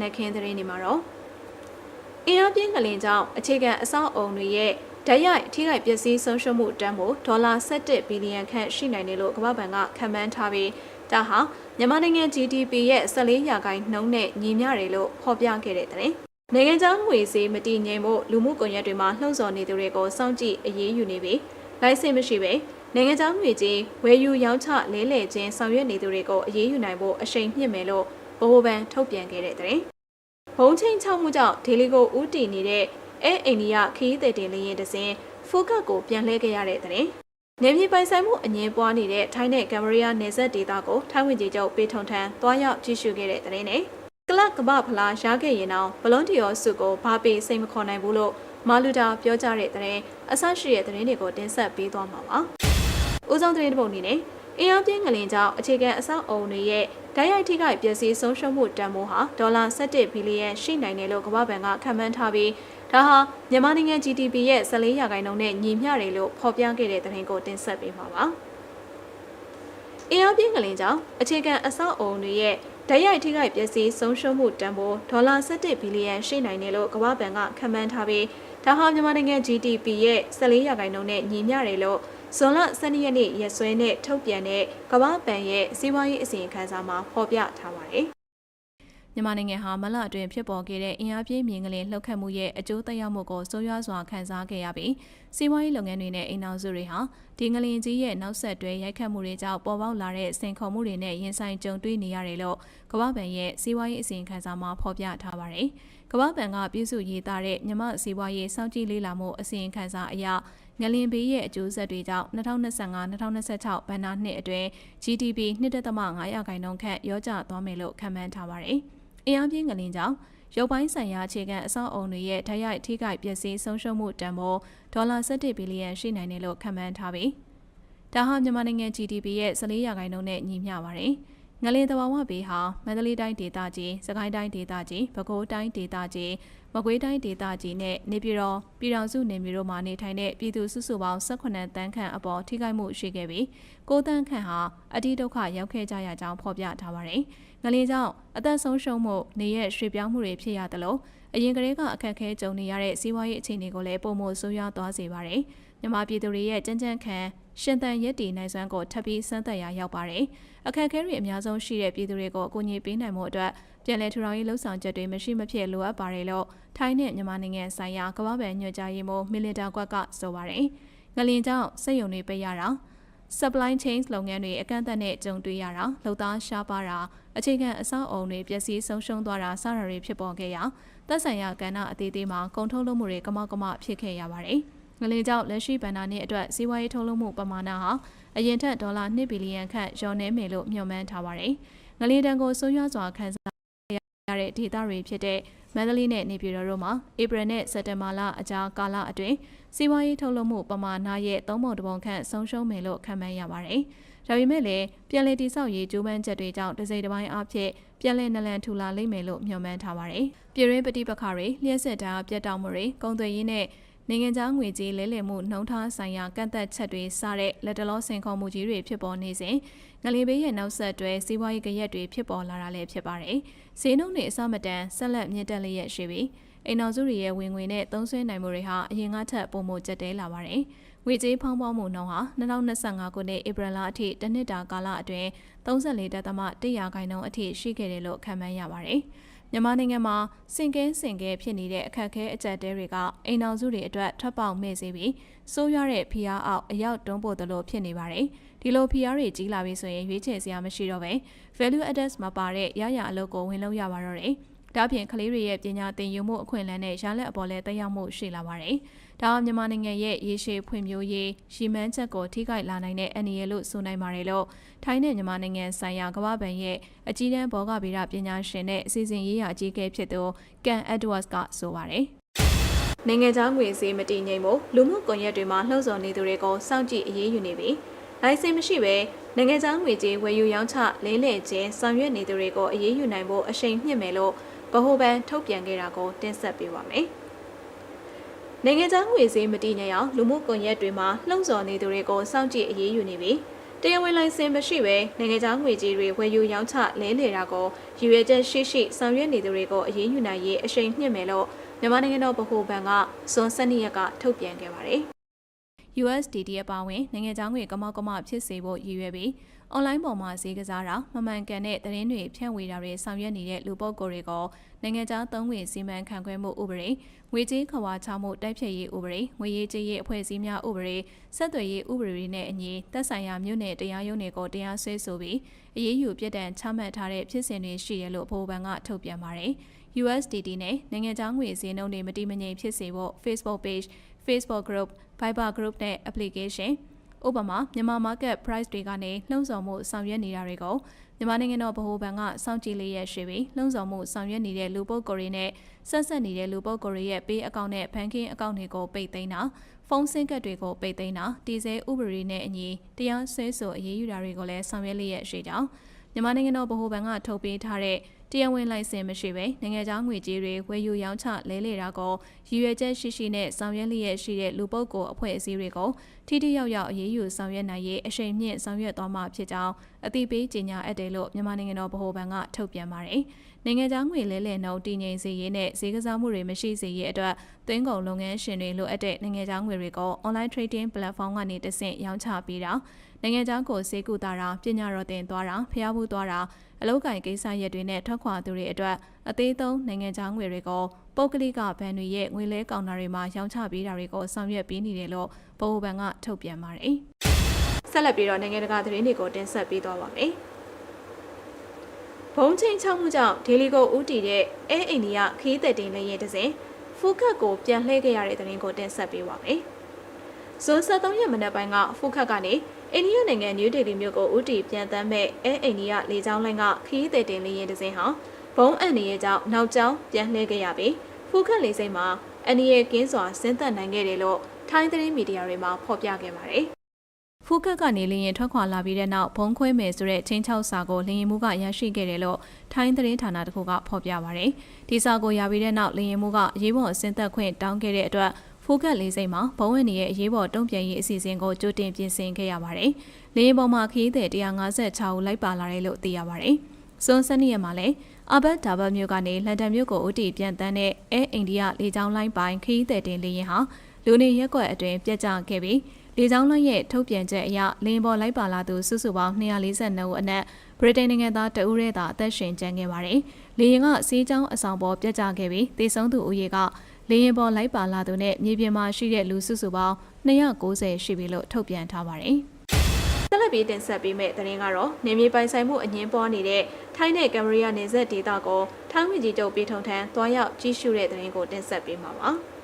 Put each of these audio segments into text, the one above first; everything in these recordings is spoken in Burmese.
နက်ခင်းသတင်းတွေမှာတော့အင်အားပြင်းကလင်ကြောင့်အခြေခံအဆောက်အုံတွေရဲ့ဓာတ်ရိုက်ထိခိုက်ပျက်စီးဆုံးရှုံးမှုတန်ဖိုးဒေါ်လာ17ဘီလီယံခန့်ရှိနိုင်တယ်လို့ကမ္ဘာ့ဘဏ်ကခန့်မှန်းထားပြီးဒါဟာမြန်မာနိုင်ငံ GDP ရဲ့14ရာခိုင်နှုန်းနဲ့ညီမျှတယ်လို့ဖော်ပြခဲ့တဲ့သတင်း။နိုင်ငံခြားငွေဈေးမတည်ငြိမ်ဖို့လူမှုကွန်ရက်တွေမှာလှုံ့ဆော်နေသူတွေကိုစောင့်ကြည့်အရေးယူနေပြီးလိုင်စင်မရှိဘဲနိုင်ငံခြားငွေကြေးဝယ်ယူရောင်းချလဲလှယ်ခြင်းဆောင်ရွက်နေသူတွေကိုအရေးယူနိုင်ဖို့အရှိန်မြင့်မယ်လို့ ဗဟိုဘဏ်ထုတ်ပြန်ခဲ့တဲ့သတင်း။ဘုံချင်းချောက်မှုကြောင့်ဒေလီကိုဦးတည်နေတဲ့အဲအိန္ဒိယခီးသည်တင်လင်းရင်တစဉ်ဖူကတ်ကိုပြန်လှည့်ခဲ့ရတဲ့သတင်း။နေပြည်ပိုင်ဆိုင်မှုအငင်းပွားနေတဲ့ထိုင်းနဲ့ကမ်ဘောဒီးယားနယ်စပ်ဒေသကိုထိုင်းဝင်ကြီးချုပ်ပေထုံထန်တွားရောက်ကြည့်ရှုခဲ့တဲ့သတင်းနဲ့ကလပ်ကမ္ဘာဖလားရခဲ့ရင်တော့ဘလွန်တီယောစုကိုဘာပေစိတ်မခေါ်နိုင်ဘူးလို့မာလူတာပြောကြတဲ့သတင်းအဆရှိတဲ့သတင်းတွေကိုတင်ဆက်ပေးသွားမှာပါ။ဦးဆုံးသတင်းတစ်ပုဒ်အနေနဲ့အင်အားပြင်းငလင်ကြောင့်အခြေခံအဆောက်အုံတွေရဲ့ ဓာတ်ရိုက်ထိခိုက်ပျက်စီးဆုံးရှုံးမှုတန်ဖိုးဟာဒေါ်လာ17ဘီလီယံရှိနိုင်တယ်လို့ကမ္ဘာ့ဘဏ်ကခန့်မှန်းထားပြီးဒါဟာမြန်မာနိုင်ငံ GDP ရဲ့14ရာခိုင်နှုန်းနဲ့ညီမျှတယ်လို့ဖော်ပြခဲ့တဲ့သတင်းကိုတင်ဆက်ပေးမှာပါ။အင်အားပြင်းငလင်ကြောင့်အခြေခံအဆောက်အုံတွေရဲ့ဓာတ်ရိုက်ထိခိုက်ပျက်စီးဆုံးရှုံးမှုတန်ဖိုးဒေါ်လာ17ဘီလီယံရှိနိုင်တယ်လို့ကမ္ဘာ့ဘဏ်ကခန့်မှန်းထားပြီးဒါဟာမြန်မာနိုင်ငံ GDP ရဲ့14ရာခိုင်နှုန်းနဲ့ညီမျှတယ်လို့ ဇွန်လ12ရက်နေ့ရက်စွဲနဲ့ထုတ်ပြန်တဲ့ကမ္ဘာ့ဘဏ်ရဲ့စီးပွားရေးအစီရင်ခံစာမှာဖော်ပြထားပါတယ်။မြန်မာနိုင်ငံဟာမလအတွင်းဖြစ်ပေါ်ခဲ့တဲ့အင်အားပြင်းမြင်ကလေးလှုပ်ခတ်မှုရဲ့အကျိုးသက်ရောက်မှုကိုဆိုးရွားစွာခံစားခဲ့ရပြီးစီးပွားရေးလုပ်ငန်းတွေနဲ့အိမ်နောက်စုတွေဟာဒီငလင်ကြီးရဲ့နောက်ဆက်တွဲရိုက်ခတ်မှုတွေကြောင့်ပေါ်ပေါက်လာတဲ့စင်ခုံမှုတွေနဲ့ရင်ဆိုင်ကြုံတွေ့နေရတယ်လို့ကမ္ဘာ့ဘဏ်ရဲ့စီးပွားရေးအစီရင်ခံစာမှာဖော်ပြထားပါတယ်။ကမ္ဘာ့ဘဏ်ကပြုစုရေးသားတဲ့မြမစီးပွားရေးစောင့်ကြည့်လေ့လာမှုအစီရင်ခံစာအရ ငလင်ဘေးရဲ့အကျိုးဆက်တွေကြောင့်2025-2026ဘဏ္ဍာနှစ်အတွင်း GDP 2.5ရာခိုင်နှုန်းခန့်ရောကျသွားမယ်လို့ခန့်မှန်းထားပါတယ်။အင်အားပြင်းငလင်ကြောင့်ရုပ်ပိုင်းဆိုင်ရာအခြေခံအဆောက်အုံတွေရဲ့ဓာတ်ရိုက်ထိခိုက်ပျက်စီးဆုံးရှုံးမှုတန်ဖိုးဒေါ်လာ17ဘီလီယံရှိနိုင်တယ်လို့ခန့်မှန်းထားပြီးဒါဟာမြန်မာနိုင်ငံ GDP ရဲ့14ရာခိုင်နှုန်းနဲ့ညီမျှပါတယ်။ ငလင်သဘာဝဘေးဟာမန္တလေးတိုင်းဒေသကြီး၊စကိုင်းတိုင်းဒေသကြီး၊ပဲခူးတိုင်းဒေသကြီး၊မကွေးတိုင်းဒေသကြီးနဲ့နေပြည်တော်ပြည်ထောင်စုနေမျိုးတို့မှာနေထိုင်တဲ့ပြည်သူစုစုပေါင်း18တန်းခန့်အပေါ်ထိခိုက်မှုရှိခဲ့ပြီး9တန်းခန့်ဟာအတိဒုက္ခရောက်ခဲ့ကြရကြောင်းဖော်ပြထားပါတယ်။ငလင်ကြောင့်အသက်ဆုံးရှုံးမှုနေရရွှေ့ပြောင်းမှုတွေဖြစ်ရသလို အရင်ကတည်းကအခက်အခဲကြုံနေရတဲ့စီးပွားရေးအခြေအနေကိုလည်းပုံမှုဆိုးရွားသွားစေပါတယ်။မြန်မာပြည်သူတွေရဲ့ကြမ်းကြမ်းခံရှင်သန်ရက်တည်နိုင်စွမ်းကိုထပ်ပြီးစမ်းသပ်ရာရောက်ပါတယ်။အခက်အခဲတွေအများဆုံးရှိတဲ့ပြည်သူတွေကိုအကူအညီပေးနိုင်မှုအတွက်ပြည်내ထူထောင်ရေးလှုပ်ဆောင်ချက်တွေမရှိမဖြစ်လိုအပ်ပါတယ်လို့ထိုင်းနဲ့မြန်မာနိုင်ငံဆိုင်ရာကမ္ဘာ့ဘဏ်ညွှန်ကြားရေးမှူးမီလီတာကွက်ကဆိုပါတယ်။ငလင်ကြောင့်စက်ရုံတွေပိတ်ရတာ supply chain လုပ်ငန်းတွေအကန့်အသတ်နဲ့ကြုံတွေ့ရတာလုံသားရှားပါတာအခြေခံအဆောက်အအုံတွေပျက်စီးဆုံးရှုံးသွားတာစတာတွေဖြစ်ပေါ်ခဲ့ရာသက်ဆိုင်ရာကဏ္ဍအသေးသေးမှာကုန်ထုတ်လုပ်မှုတွေကမောက်ကမဖြစ်ခဲ့ရပါတယ်။ငလင်ကြောင့်လက်ရှိဘဏ္ဍာနှစ်အတွက်စီးပွားရေးထုတ်လုပ်မှုပမာဏဟာအရင်ထက်ဒေါ်လာ2ဘီလီယံခန့်လျော့နေမယ်လို့မျှော်မှန်းထားပါတယ်။ငလင်တန်ကိုဆိုးရွားစွာခံစားရတဲ့ဒေသတွေဖြစ်တဲ့ မန္တလေးနဲ့နေပြည်တော်တို့မှာဧပြီနဲ့စက်တင်ဘာလအကြားကာလအတွင်းစီးပွားရေးထုတ်လုပ်မှုပမာဏရဲ့သုံးပုံတစ်ပုံခန့်ဆုံးရှုံးမယ်လို့ခန့်မှန်းရပါတယ်။ဒါပေမဲ့လည်းပြည်내တိဆောက်ရေးကျိုးပန်းချက်တွေကြောင့်တစိမ့်တစ်ပိုင်းအဖြစ်ပြည်내နလန်ထူလာလိမ့်မယ်လို့မျှော်မှန်းထားပါတယ်။ပြည်ရင်းပဋိပက္ခတွေလျှက်စစ်တာပြတ်တောက်မှုတွေကုန်သွယ်ရေးနဲ့ နိုင်ငံခြားငွေကြေးလဲလှယ်မှုနှုံထားဆိုင်ရာကန့်သက်ချက်တွေစတဲ့လက်တလောစင်ခေါ်မှုကြီးတွေဖြစ်ပေါ်နေစဉ်ငလီဘေးရဲ့နောက်ဆက်တွဲစီးပွားရေးကြရက်တွေဖြစ်ပေါ်လာတာလည်းဖြစ်ပါတယ်။ဈေးနှုန်းတွေအစမတန်ဆက်လက်မြင့်တက်လျက်ရှိပြီးအိမ်တော်စုတွေရဲ့ဝင်ငွေနဲ့သုံးစွဲနိုင်မှုတွေဟာအရင်ကထက်ပိုမိုကျက်တဲလာပါတယ်။ငွေကြေးဖောင်းပွားမှုနှုန်းဟာ2025ခုနှစ်ဧပြီလအထိတစ်နှစ်တာကာလအတွင်း34.1ရာခိုင်နှုန်းအထိရှိခဲ့တယ်လို့ခန့်မှန်းရပါတယ်။ မြန်မာနိုင်ငံမှာစင်ကဲစင်ကဲဖြစ်နေတဲ့အခက်အခဲအကျပ်တဲတွေကအိမ်အောင်စုတွေအတွက်ထွက်ပေါက်မဲ့စေပြီးစိုးရွားတဲ့ဖိအားအောက်အရောက်တွန်းပို့သလိုဖြစ်နေပါတယ်။ဒီလိုဖိအားတွေကြီးလာပြီဆိုရင်ရွေးချယ်စရာမရှိတော့ပဲ value added မှာပါတဲ့ရရအလုပ်ကိုဝင်လုပ်ရပါတော့တယ်။ ဒါ့အပြင်ကလေးတွေရဲ့ပညာသင်ယူမှုအခွင့်အလမ်းနဲ့ရလက်အပေါ်လဲတက်ရောက်မှုရှိလာပါတယ်။ဒါမြန်မာနိုင်ငံရဲ့ရေရှည်ဖွံ့ဖြိုးရေးရှီမန်းချက်ကိုထိခိုက်လာနိုင်တဲ့အန္တရာယ်လို့ဆိုနိုင်ပါတယ်လို့ထိုင်းနဲ့မြန်မာနိုင်ငံဆိုင်ရာကမ္ဘာ့ဘဏ်ရဲ့အကြီးတန်းဘောဂဗေဒပညာရှင်နဲ့အစီအစဉ်ရေးရာအကြီးအကဲဖြစ်သူကန်အက်ဒဝတ်ကဆိုပါတယ်။နိုင်ငံသားငွေစည်းမတည်ငြိမ်ဖို့လူမှုကွန်ရက်တွေမှာလှုံ့ဆော်နေသူတွေကိုစောင့်ကြည့်အရေးယူနေပြီးလိုင်စင်မရှိဘဲနိုင်ငံသားငွေကြေးဝယ်ယူရောင်းချလဲလှယ်ခြင်းဆောင်ရွက်နေသူတွေကိုအရေးယူနိုင်ဖို့အရှိန်မြင့်မယ်လို့ ဗဟိုဘဏ်ထုတ်ပြန်ခဲ့တာကိုတင်ဆက်ပေးပါမယ်။နိုင်ငံသားငွေစည်းမတည်ငြိမ်အောင်လူမှုကွန်ရက်တွေမှာလှုံ့ဆော်နေသူတွေကိုစောင့်ကြည့်အရေးယူနေပြီးတတရားဝင်လိုင်စင်မရှိဘဲနိုင်ငံခြားငွေကြေးတွေဝယ်ယူရောင်းချလဲလှယ်တာကိုရည်ရွယ်ချက်ရှိရှိဆောင်ရွက်နေသူတွေကိုအရေးယူနိုင်ရေးအရှိန်မြင့်မယ်လို့မြန်မာနိုင်ငံတော်ဗဟိုဘဏ်ကဇွန်12ရက်ကထုတ်ပြန်ခဲ့ပါတယ်။ USDT အပါအဝင်နိုင်ငံခြားငွေကမောက်ကမဖြစ်စေဖို့ရည်ရွယ်ပြီး အွန်လိုင်းပေါ်မှာဈေးကစားတာမမှန်ကန်တဲ့သတင်းတွေဖြန့်ဝေတာတွေဆောင်ရွက်နေတဲ့လူပုဂ္ဂိုလ်တွေကိုနိုင်ငံခြားသုံးငွေစီမံခန့်ခွဲမှုဥပဒေငွေကြေးခွာချမှုတိုက်ဖျက်ရေးဥပဒေငွေရေးကြေးရေးအဖွဲ့အစည်းများဥပဒေဆက်သွယ်ရေးဥပဒေတွေနဲ့အညီသက်ဆိုင်ရာမြို့နယ်တရားရုံးတွေကိုတရားစွဲဆိုပြီးအရေးယူပြစ်ဒဏ်ချမှတ်ထားတဲ့ဖြစ်စဉ်တွေရှိရလို့ဗဟိုဘဏ်ကထုတ်ပြန်ပါတယ်။ USDT နဲ့နိုင်ငံခြားငွေစည်းနှုန်းတွေမတိမငြိမ်ဖြစ်စေဖို့ Facebook page Facebook group Viber group နဲ့ application ဥပမာမြန်မာ market price တွေကနေလှုံ့ဆော်မှုဆောင်ရွက်နေတာတွေကိုမြန်မာနိုင်ငံတော်ဗဟိုဘဏ်ကစောင့်ကြည့်လျက်ရှိပြီးလှုံ့ဆော်မှုဆောင်ရွက်နေတဲ့လူပုဂ္ဂိုလ်တွေနဲ့ဆက်ဆက်နေတဲ့လူပုဂ္ဂိုလ်တွေရဲ့ပေးအကောင့်နဲ့ဘဏ်ကင်းအကောင့်တွေကိုပိတ်သိမ်းတာဖုန်းဆင်းကတ်တွေကိုပိတ်သိမ်းတာတည်ဆဲဥပဒေနဲ့အညီတရားစွဲဆိုအရေးယူတာတွေကိုလည်းဆောင်ရွက်လျက်ရှိကြောင်းမြန်မာနိုင်ငံတော်ဗဟိုဘဏ်ကထုတ်ပေးထားတဲ့ တရားဝင်လိုင်စင်မရှိဘဲနိုင်ငံခြားငွေကြေးတွေဝယ်ယူရောင်းချလဲလှယ်တာကိုရည်ရွယ်ချက်ရှိရှိနဲ့ဆောင်ရွက်လျက်ရှိတဲ့လူပုဂ္ဂိုလ်အဖွဲ့အစည်းတွေကိုထိထိရောက်ရောက်အရေးယူဆောင်ရွက်နိုင်ရေးအရှိန်မြင့်ဆောင်ရွက်သွားမှာဖြစ်ကြောင်းအသိပေးကြေညာအပ်တယ်လို့မြန်မာနိုင်ငံတော်ဗဟိုဘဏ်ကထုတ်ပြန်ပါတယ်။ နိုင်ငံခြားငွေလဲလှယ်နှုန်းတည်ငြိမ်စေရေးနဲ့ဈေးကစားမှုတွေမရှိစေရေးအတွက်သွင်းကုန်လုပ်ငန်းရှင်တွေလိုအပ်တဲ့နိုင်ငံခြားငွေတွေကို online trading platform ကနေတဆင့်ရောင်းချပေးတာနိုင်ငံခြားကိုစေကူတာတာပညာတော်တင်သွားတာဖျားမှုသွားတာအလောက်ကိုင်ကိစ္စရက်တွေနဲ့ထွက်ခွာသူတွေအတွက်အသေးသုံးနိုင်ငံခြားငွေတွေကိုပုတ်ကလိကဘဏ်တွေရဲ့ငွေလဲကောင်တာတွေမှာရောင်းချပေးတာတွေကိုဆောင်ရွက်ပေးနေတယ်လို့ဗဟိုဘဏ်ကထုတ်ပြန်ပါတယ်။ဆက်လက်ပြီးတော့နိုင်ငံတကာသတင်းတွေကိုတင်ဆက်ပေးသွားပါမယ်။ ဘုံချင်းချောက်မှုကြောင့်ဒေလီကိုဦးတည်တဲ့အဲအိန္ဒိယခီးသက်တင်လည်းရဲ့တစဉ်ဖူးခတ်ကိုပြန်လှည့်ခဲ့ရတဲ့သတင်းကိုတင်ဆက်ပေးပါမယ်။ဇွန်23ရက်မနက်ပိုင်းကဖူးခတ်ကနေအိန္ဒိယနိုင်ငံနယူးဒေလီမြို့ကိုဦးတည်ပြန်တမ်းမဲ့အဲအိန္ဒိယလေကြောင်းလိုင်းကခီးသည်တင်လေယာဉ်တစ်စင်းဟာဘုံအန်ဒီရဲ့ကြောင့်နောက်ကျောင်းပြန်လှည့်ခဲ့ရပြီးဖူးခတ်လေစိမ်းမှာအန်ဒီရဲ့ကင်းစွာဆင်းသက်နိုင်ခဲ့တယ်လို့ထိုင်းသတင်းမီဒီယာတွေမှာဖော်ပြခဲ့ပါတယ်။ ဖူးခတ်ကနေလေရင်ထွက်ခွာလာပြီးတဲ့နောက်ဘုံခွဲမယ်ဆိုတဲ့ချင်းချောက်စာကိုလေရင်မှုကရရှိခဲ့တယ်လို့ထိုင်းသတင်းဌာနတခုကဖော်ပြပါရတယ်။ဒီစာကိုရပြီးတဲ့နောက်လေရင်မှုကရေးပေါ်အစင်းသက်ခွင့်တောင်းခဲ့တဲ့အတွက်ဖိုးကတ်လေးစိတ်မှာဘဝဝင်ရဲ့အရေးပေါ်တုံ့ပြန်ရေးအစီအစဉ်ကိုကြိုတင်ပြင်ဆင်ခဲ့ရပါတယ်။လေယာဉ်ပေါ်မှာခရီးသည်156ဦးလိုက်ပါလာတယ်လို့သိရပါတယ်။စွန်စနီယမှာလည်းအဘတ်ဒါဘတ်မြို့ကနေလန်ဒန်မြို့ကိုဦးတည်ပြန်တန်းတဲ့အဲအိန္ဒိယလေကြောင်းလိုင်းပိုင်းခရီးသည်တင်လေယာဉ်ဟာလူနေရက်ကွက်အတွင်းပြက်ကျခဲ့ပြီး လေကြောင်းလိုင်းရဲ့ထုတ်ပြန်ချက်အရလင်းပေါ်လိုက်ပါလာသူစုစုပေါင်း242ဦးအနက်ဗြိတိန်နိုင်ငံသားတဦးရဲသာအသက်ရှင်ကျန်ခဲ့ပါတယ်။လေယာဉ်ကစီးကြောင်းအဆောင်ပေါ်ပြက်ကျခဲ့ပြီးသေဆုံးသူဦးရေကလေရင်ပေါ်လိုက်ပါလာသူနဲ့မြေပြင်မှာရှိတဲ့လူစုစုပေါင်း290ရှိပြီလို့ထုတ်ပြန်ထားပါတယ်။ဆက်လက်ပြီးတင်ဆက်ပေးမယ့်သတင်းကတော့နေမြေပိုင်ဆိုင်မှုအငင်းပွားနေတဲ့ထိုင်းနဲ့ကမ်မရီယာနယ်စပ်ဒေသကိုထိုင်းဝန်ကြီးချုပ်ပြည်ထုံထံတွားရောက်ကြီးစုတဲ့သတင်းကိုတင်ဆက်ပေးမှာပါ။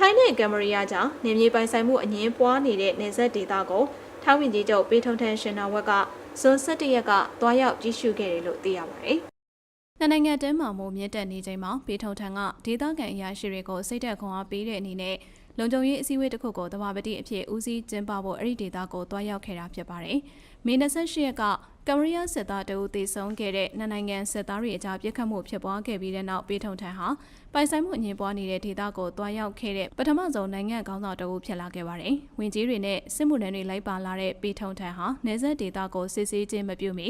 ထိုင်းနဲ့ကမ်မရီယာကြောင့်နေမြေပိုင်ဆိုင်မှုအငင်းပွားနေတဲ့နယ်စပ်ဒေသကိုထိုင်းဝန်ကြီးချုပ်ပြည်ထုံထံရှင်နာဝက်ကဇွန်17ရက်ကတွားရောက်ကြီးစုခဲ့တယ်လို့သိရပါတယ်။နှစ်နိုင်ငံတန်းမာမှုမြင့်တက်နေချိန်မှာပေထုံထံကဒေသခံအရာရှိတွေကိုစိတ်သက်ခွန်အားပေးတဲ့အနေနဲ့လုံခြုံရေးအစည်းအဝေးတစ်ခုကိုတဘာပတိအဖြစ်ဦးစီးကျင်းပဖို့အဲ့ဒီဒေသကိုတွားရောက်ခဲ့တာဖြစ်ပါတယ်။မေ28ရက်က ကမရီးယားစစ်သားတအုပ်သေဆုံးခဲ့တဲ့နှစ်နိုင်ငံစစ်သားတွေအကြားပြစ်ခတ်မှုဖြစ်ပွားခဲ့ပြီးတဲ့နောက်ပေထုံထံဟာပိုင်ဆိုင်မှုအငြင်းပွားနေတဲ့ဒေသကိုတွားရောက်ခဲ့တဲ့ပထမဆုံးနိုင်ငံခေါင်းဆောင်တအုပ်ဖြစ်လာခဲ့ပါတယ်။ဝင်ကြီးတွေနဲ့စစ်မှုထမ်းတွေလိုက်ပါလာတဲ့ပေထုံထံဟာနေဆက်ဒေသကိုစစ်ဆေးခြင်းမပြုမီ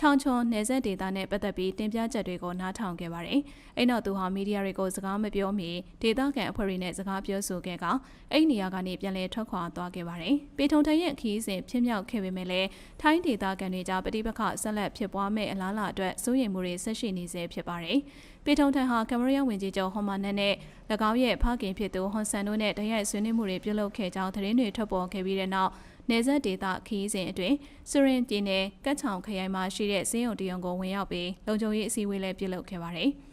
ချောင်းချောနေဆက်ဒေသနဲ့ပတ်သက်ပြီးတင်ပြချက်တွေကိုနားထောင်ခဲ့ပါတယ်။အဲ့နောက်သူဟာမီဒီယာတွေကိုစကားမပြောမီဒေသခံအဖွဲ့တွေနဲ့စကားပြောဆိုခဲ့ကအဲ့နေရာကနေပြန်လည်ထွက်ခွာသွားခဲ့ပါတယ်။ပေထုံထံရဲ့ခီးစဉ်ဖြစ်မြောက်ခဲ့ပေမဲ့လည်းထိုင်းဒေသခံတွေကြားပဋိပက္ခဆက်လက်ဖြစ်ပွားမဲ့အလားအလာအတွက်စိုးရိမ်မှုတွေဆက်ရှိနေဆဲဖြစ်ပါတယ်။ပေထုံထံဟာကမရီးယားဝန်ကြီးချုပ်ဟွန်မာနက်နဲ့၎င်းရဲ့ဖခင်ဖြစ်သူဟွန်ဆန်တို့နဲ့တရိုက်ဆွေးနွေးမှုတွေပြုလုပ်ခဲ့ကြောင်းသတင်းတွေထွက်ပေါ်ခဲ့ပြီးတဲ့နောက် နေဆက်ဒေသခီးစဉ်အတွင်းစရင်ပြည်နယ်ကတ်ချောင်ခရိုင်မှာရှိတဲ့စင်းရုံတရုံကိုဝင်ရောက်ပြီးလုံခြုံရေးအစည်းအဝေးလည်းပြုလုပ်ခဲ့ပါတယ်။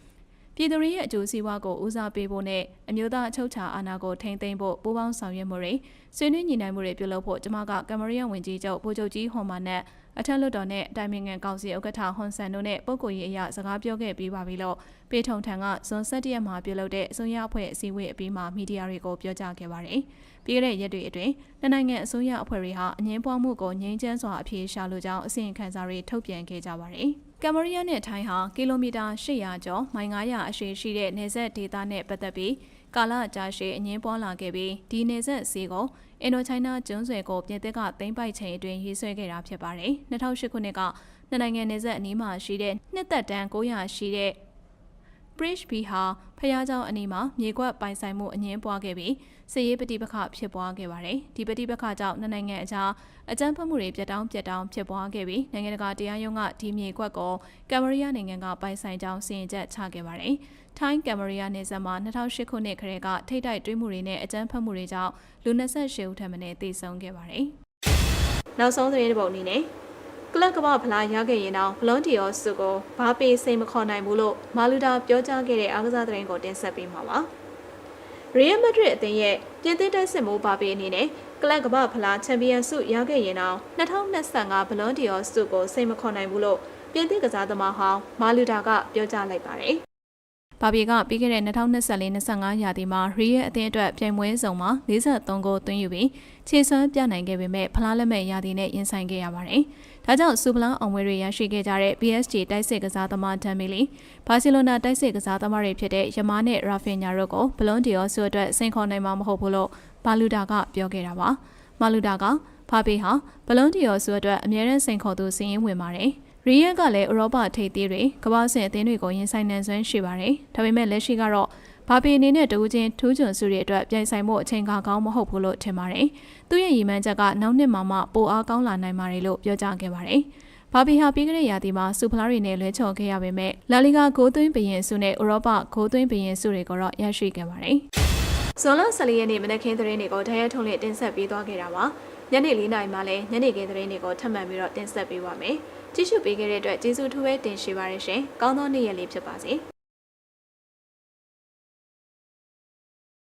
ပြည်သူတွေရဲ့အကျိုးစီးပွားကိုဦးစားပေးဖို့နဲ့အမျိုးသားအချုပ်ချာအာဏာကိုထိန်းသိမ်းဖို့ပူးပေါင်းဆောင်ရွက်မှုတွေဆွေးနွေးညီနိုင်မှုတွေပြုလုပ်ဖို့ကျမကကမရီးယားဝန်ကြီးချုပ်ဗိုလ်ချုပ်ကြီးဟွန်မာနဲ့အထက်လွှတ်တော်နဲ့တိုင်ပင်ခံကောင်စီဥက္ကဋ္ဌဟွန်ဆန်တို့နဲ့ပုဂ္ဂိုလ်ရေးအရစကားပြောခဲ့ပြီးပါပြီလို့ပေထုံထံကဇွန်17ရက်မှာပြုလုပ်တဲ့အစိုးရအဖွဲ့အစည်းအဝေးအပြီးမှာမီဒီယာတွေကိုပြောကြားခဲ့ပါတယ်။ ပြီးခဲ့တဲ့ရက်တွေအတွင်းနိုင်ငံအစိုးရအဖွဲ့တွေဟာအငင်းပွားမှုကိုငြိမ်းချမ်းစွာအပြေရှားလိုကြောင်းအစီရင်ခံစာတွေထုတ်ပြန်ခဲ့ကြပါတယ်။ကကမ်ဘောဒီးယားနဲ့ထိုင်းဟာကီလိုမီတာ800ကျော်မိုင်900အရှည်ရှိတဲ့နယ်စပ်ဒေသနဲ့ပတ်သက်ပြီးကာလအကြာရှည်အငင်းပွားလာခဲ့ပြီးဒီနယ်စပ်စီကိုအင်ဒိုချိုင်းနာကျွန်းဆွယ်ကိုပြည်သစ်ကသိမ်းပိုက်ချိန်အတွင်းရေးဆွဲခဲ့တာဖြစ်ပါတယ်။2008ခုနှစ်ကနှစ်နိုင်ငံနယ်စပ်အနီးမှာရှိတဲ့နှစ်သက်တန်း900ရှိတဲ့ Bridge B ဟာဖျားเจ้าအနီးမှာမြေကွက်ပိုင်ဆိုင်မှုအငင်းပွားခဲ့ပြီးစစ်ရေးပဋိပက္ခဖြစ်ပွားခဲ့ပါတယ်။ဒီပဋိပက္ခကြောင့်နှစ်နိုင်ငံအကြားအကြမ်းဖက်မှုတွေပြတ်တောင်းပြတ်တောင်းဖြစ်ပွားခဲ့ပြီးနိုင်ငံတကာတရားရုံးကဒီမြေကွက်ကိုကမ်မရီးယားနိုင်ငံကပိုင်ဆိုင်ကြောင်းစီရင်ချက်ချခဲ့ပါတယ်။ထိုင်းကမ်မရီးယားနယ်စပ်မှာ2008ခုနှစ်ခရဲကထိတ်တိုက်တွင်းမှုတွေနဲ့အကြမ်းဖက်မှုတွေကြောင့်လူ28ဦးထပ်မံတေဆုံးခဲ့ပါတယ်။နောက်ဆုံးသတင်းတစ်ပုဒ်အနေနဲ့ ကလပ်ကမ္ဘာဖလားရခဲ့ရင်တော့ဘလွန်တီယောစုကိုဘာပေစိတ်မခေါ်နိုင်ဘူးလို့မာလူတာပြောကြားခဲ့တဲ့အားကစားသတင်းကိုတင်ဆက်ပေးမှာပါ။ရီယယ်မက်ဒရစ်အသင်းရဲ့ပြင်သစ်တိုက်စစ်မှုဘာပေအနေနဲ့ကလပ်ကမ္ဘာဖလားချန်ပီယံဆုရခဲ့ရင်တော့2025ဘလွန်တီယောစုကိုစိတ်မခေါ်နိုင်ဘူးလို့ပြင်သစ်ကစားသမားဟောင်းမာလူတာကပြောကြားလိုက်ပါတယ်။ဘာဘီကပြီးခဲ့တဲ့2024-25ရာသီမှာရီရဲ့အသင်းအတွက်ပြိုင်ပွဲဆောင်မှာ43ဂိုးသွင်းယူပြီးခြေစွမ်းပြနိုင်ခဲ့ပေမဲ့ဖလားလက်မဲ့ရာသီနဲ့ရင်ဆိုင်ခဲ့ရပါတယ်။ ဒါကြောင့်စူပလန်အောင်ပွဲတွေရရှိခဲ့ကြတဲ့ PSG တိုက်စစ်ကစားသမားဒမ်မီလီဘာစီလိုနာတိုက်စစ်ကစားသမားတွေဖြစ်တဲ့ယမားနဲ့ရာဖင်ညာတို့ကိုဘလွန်ဒီယောဆုအတွက်စိန်ခေါ်နိုင်မှာမဟုတ်ဘူးလို့ဘာလူတာကပြောခဲ့တာပါ။မာလူတာကဖာဘေးဟာဘလွန်ဒီယောဆုအတွက်အမြဲတမ်းစိန်ခေါ်သူစီးရင်ဝင်ပါတယ်။ရီယက်ကလည်းဥရောပထိပ်သီးတွေကမ္ဘာ့ဆင်အသင်းတွေကိုရင်ဆိုင်နိုင်စွမ်းရှိပါတယ်။ဒါပေမဲ့လက်ရှိကတော့ ဘာပီအနေနဲ့တူးချင်းထူးချွန်စုတွေအတွက်ပြိုင်ဆိုင်မှုအချိန်ကာကောင်းမဟုတ်ဘူးလို့ထင်ပါတယ်။သူ့ရဲ့ရည်မှန်းချက်ကနောက်နှစ်မှာမှပိုအားကောင်းလာနိုင်ပါတယ်လို့ပြောကြားခဲ့ပါတယ်။ဘာပီဟာပြီးခဲ့တဲ့ရာသီမှာစူဖလားတွေနဲ့လွဲချော်ခဲ့ရပေမဲ့လာလီဂါဂိုးသွင်းဘရင်စုနဲ့ဥရောပဂိုးသွင်းဘရင်စုတွေကိုတော့ရရှိခဲ့ပါတယ်။ဇွန်လ14ရက်နေ့မနက်ခင်းသတင်းတွေကိုတရက်ထုံးနဲ့တင်ဆက်ပေးသွားခဲ့တာပါ။ညနေ4နာရီမှလည်းညနေခင်းသတင်းတွေကိုထပ်မံပြီးတော့တင်ဆက်ပေးပါမယ်။ကြည့်ရှုပေးခဲ့တဲ့အတွက်ကျေးဇူးထူးပဲတင်ရှိပါရရှင်။ကောင်းသောနေ့ရက်လေးဖြစ်ပါစေ။